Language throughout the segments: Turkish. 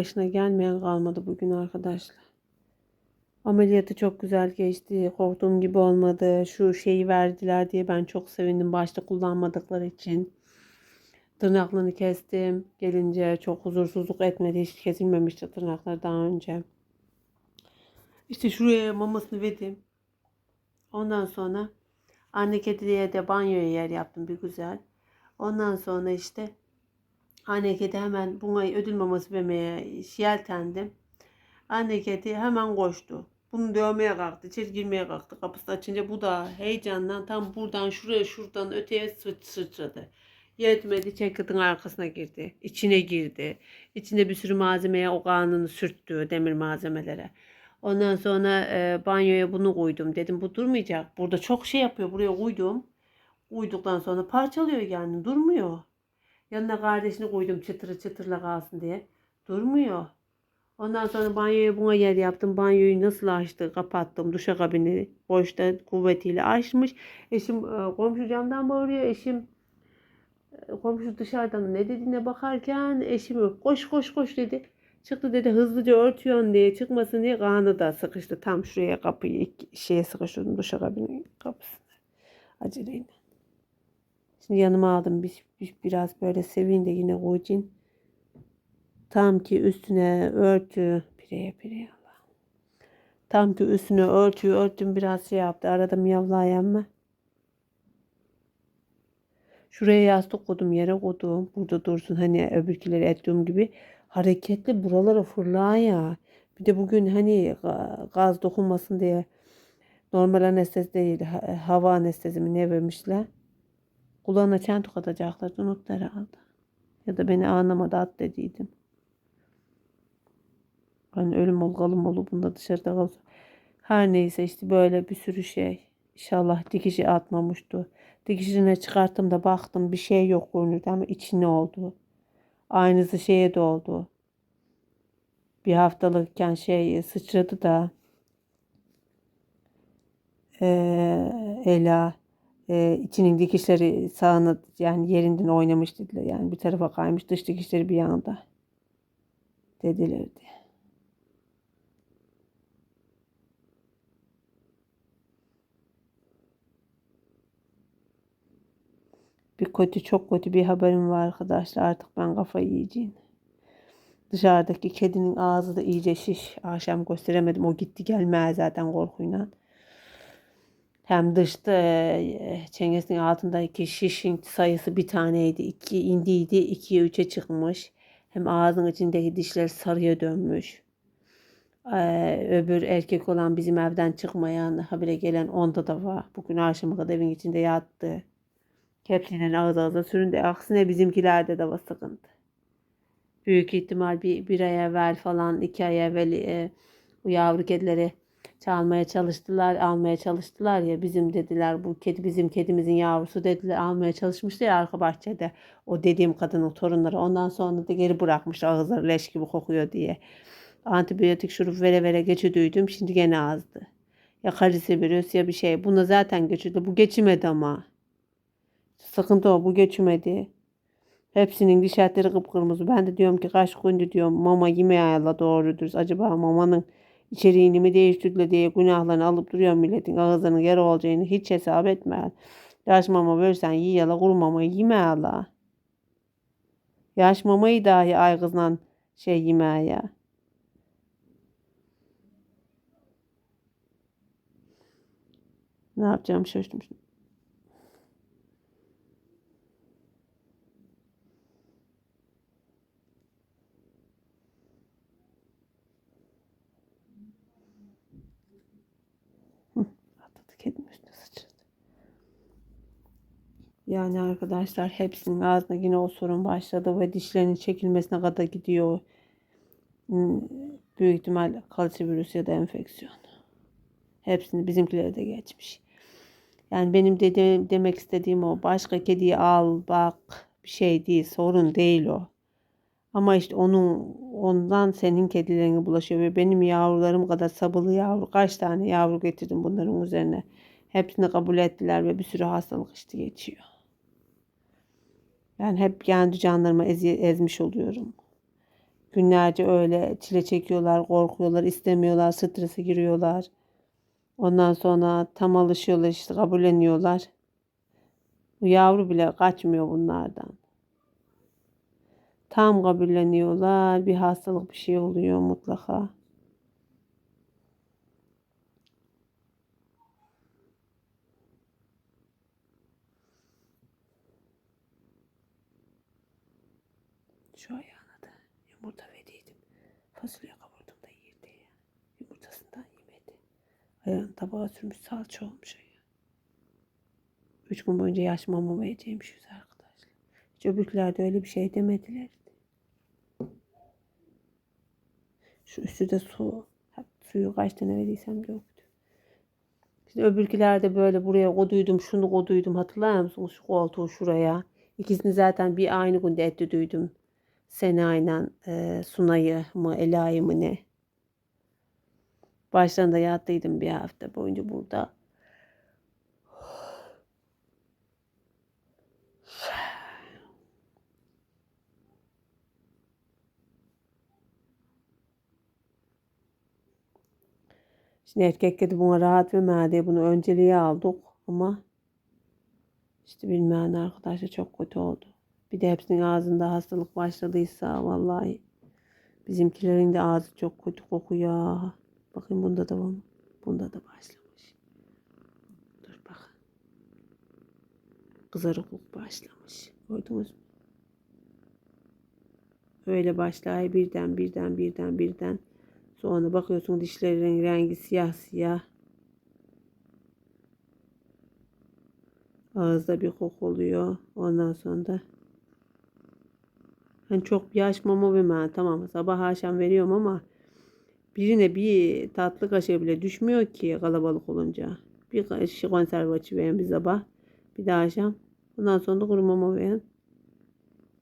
başına gelmeyen kalmadı bugün arkadaşlar. Ameliyatı çok güzel geçti. Korktuğum gibi olmadı. Şu şeyi verdiler diye ben çok sevindim. Başta kullanmadıkları için. Tırnaklarını kestim. Gelince çok huzursuzluk etmedi. Hiç kesilmemişti tırnaklar daha önce. İşte şuraya mamasını verdim. Ondan sonra anne kediye de banyoya yer yaptım bir güzel. Ondan sonra işte anne kedi hemen buna ödül maması vermeye yeltendim. Anne hemen koştu. Bunu dövmeye kalktı, içeri girmeye kalktı. Kapısını açınca bu da heyecandan tam buradan şuraya şuradan öteye sıç sıçradı. Yetmedi çekirdeğin arkasına girdi. içine girdi. İçinde bir sürü malzemeye o kanını sürttü demir malzemelere. Ondan sonra e, banyoya bunu koydum. Dedim bu durmayacak. Burada çok şey yapıyor. Buraya koydum. Uyduktan sonra parçalıyor yani. Durmuyor. Yanına kardeşini koydum çıtırı çıtırla kalsın diye. Durmuyor. Ondan sonra banyoya buna yer yaptım. Banyoyu nasıl açtı? Kapattım. Duşakabini boşta kuvvetiyle açmış. Eşim e, komşu camdan bağırıyor. Eşim e, komşu dışarıdan ne dediğine bakarken eşim koş koş koş dedi. Çıktı dedi hızlıca örtüyorsun diye çıkmasın diye kanı da sıkıştı. Tam şuraya kapıyı şeye sıkıştırdım duşakabinin kapısına. Aceleyle. Şimdi yanıma aldım. Bir, bir- biraz böyle seveyim de yine koyacağım. Tam ki üstüne örtü. Pireye pireye Allah. Tam ki üstüne örtüyü örttüm biraz şey yaptı. Arada miyavlayan mı? Şuraya yastık koydum yere koydum. Burada dursun hani öbürkileri ettiğim gibi. Hareketli buralara fırla ya. Bir de bugün hani ga- gaz dokunmasın diye normal anestezi değil ha- hava anestezi ne vermişler. Kulağına çentik atacaklar. Unuttu herhalde. Ya da beni anlamadı at dediydim. Hani ölüm ol kalım ol bunda dışarıda kalsa. Her neyse işte böyle bir sürü şey. İnşallah dikişi atmamıştı. Dikişine çıkarttım da baktım bir şey yok görünüyordu ama içine oldu. Aynısı şeye de oldu. Bir haftalıkken şey sıçradı da eee Ela eee, içinin dikişleri sağına yani yerinden oynamış dediler. Yani bir tarafa kaymış dış dikişleri bir yanında dedilerdi. Bir kötü çok kötü bir haberim var arkadaşlar. Artık ben kafayı yiyeceğim. Dışarıdaki kedinin ağzı da iyice şiş. Akşam gösteremedim. O gitti gelmeye zaten korkuyla. Hem dışta e, çengesinin altındaki şişin sayısı bir taneydi. iki indiydi. ikiye üçe çıkmış. Hem ağzın içindeki dişler sarıya dönmüş. Ee, öbür erkek olan bizim evden çıkmayan habire gelen onda da var. Bugün akşama kadar evin içinde yattı. Hepsinin ağız ağza süründü. Aksine bizimkilerde de var sıkıntı. Büyük ihtimal bir, bir ay evvel falan iki ay evvel e, bu yavru kedileri çalmaya çalıştılar, almaya çalıştılar ya bizim dediler bu kedi bizim kedimizin yavrusu dediler almaya çalışmıştı ya arka bahçede o dediğim kadının torunları ondan sonra da geri bırakmış ağızları leş gibi kokuyor diye. Antibiyotik şurup vere vere geçidiydim şimdi gene azdı. Ya karısı virüs ya bir şey. Buna zaten geçirdi. Bu geçmedi ama. Sıkıntı o bu geçmedi. Hepsinin diş etleri kıpkırmızı. Ben de diyorum ki kaç gündür diyorum mama yemeye ayarla doğrudur. Acaba mamanın içeriğini mi değiştirdiler diye günahlarını alıp duruyor milletin ağzının yara olacağını hiç hesap etme. Yaş mama versen yiyala kuru mamayı yeme ala. Yaş mamayı dahi ay kızla şey yemeye. Ne yapacağım şaştım. Atladı kedim üstüne sıçradı. Yani arkadaşlar hepsinin ağzına yine o sorun başladı ve dişlerinin çekilmesine kadar gidiyor. Hmm, Büyük ihtimal kalsi virüsü ya da enfeksiyon. Hepsini bizimkileri de geçmiş. Yani benim dediğim, demek istediğim o. Başka kediyi al bak bir şey değil sorun değil o. Ama işte onun ondan senin kedilerine bulaşıyor ve benim yavrularım kadar sabırlı yavru kaç tane yavru getirdim bunların üzerine. Hepsini kabul ettiler ve bir sürü hastalık işte geçiyor. Yani hep kendi canlarıma ezi- ezmiş oluyorum. Günlerce öyle çile çekiyorlar, korkuyorlar, istemiyorlar, strese giriyorlar. Ondan sonra tam alışıyorlar işte kabulleniyorlar. Bu yavru bile kaçmıyor bunlardan. Tam kabulleniyorlar. Bir hastalık bir şey oluyor mutlaka. Şu ayağına da yumurta verdiydim. Fasulye kavurdum da yer diye. Yumurtasından yemedi. Ayağını tabağa sürmüş salça olmuş ayağı. Üç gün boyunca yaş mama vereceğimişiz arkadaşlar. Hiç öbürkülerde öyle bir şey demediler. Şu üstü de su. Hep suyu kaç tane verdiysem döktü. Şimdi öbürkülerde böyle buraya koduydum, şunu koduydum. Hatırlar mısınız şu koltuğu şuraya? İkisini zaten bir aynı günde etti duydum. Sena'yla e, Sunay'ı mı, Ela'yı mı ne? Başlarında yattıydım bir hafta boyunca burada. Şimdi erkek kedi buna rahat vermedi diye bunu önceliğe aldık ama işte bilmeyen arkadaşlar çok kötü oldu. Bir de hepsinin ağzında hastalık başladıysa vallahi bizimkilerin de ağzı çok kötü kokuyor. Bakın bunda da var? Bunda da başlamış. Dur bak. Kızarıklık başlamış. Gördünüz mü? Öyle başlar birden birden birden birden. Sonra bakıyorsun dişlerin rengi siyah siyah. Ağızda bir koku oluyor. Ondan sonra da hani çok yaş mama vermem tamam sabah akşam veriyorum ama birine bir tatlı kaşığı bile düşmüyor ki kalabalık olunca. Bir kaşık konserve açıveren bir sabah bir de akşam. Ondan sonra da kuru mama veren.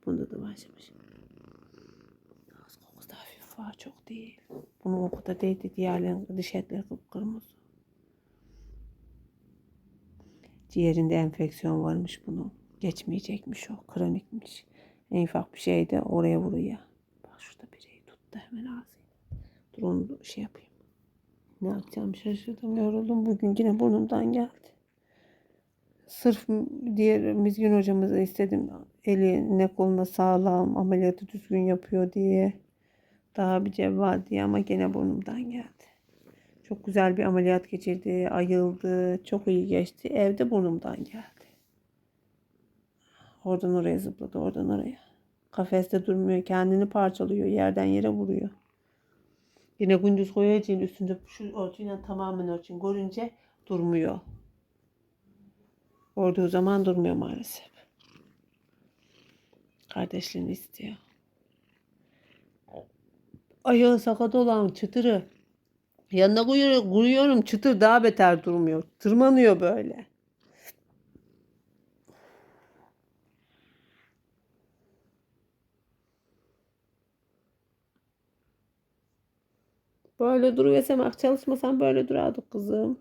Bunda da başlamış. Kokusu da hafif var çok değil. Bunun o kadar değildi diğerlerin dış etleri kıpkırmızı. Ciğerinde enfeksiyon varmış bunun. Geçmeyecekmiş o. Kronikmiş. En ufak bir şey de oraya vuruyor. Bak şurada bireyi tuttu hemen ağzıyla. Dur onu şey yapayım. Ne yapacağım şaşırdım yoruldum. Bugün yine burnumdan geldi. Sırf diğer Mizgin hocamıza istedim. Eli ne koluna sağlam ameliyatı düzgün yapıyor diye. Daha bir cevval diye ama gene burnumdan geldi. Çok güzel bir ameliyat geçirdi. Ayıldı. Çok iyi geçti. Evde burnumdan geldi. Oradan oraya zıpladı. Oradan oraya. Kafeste durmuyor. Kendini parçalıyor. Yerden yere vuruyor. Yine gündüz koyacağın üstünde şu örtüyle tamamen örtün. Görünce durmuyor. Orduğu zaman durmuyor maalesef. Kardeşliğini istiyor. Ayağı sakat olan çıtırı. Yanına koyuyorum, koyuyorum çıtır daha beter durmuyor. Tırmanıyor böyle. Böyle duruversem çalışmasam böyle durardık kızım.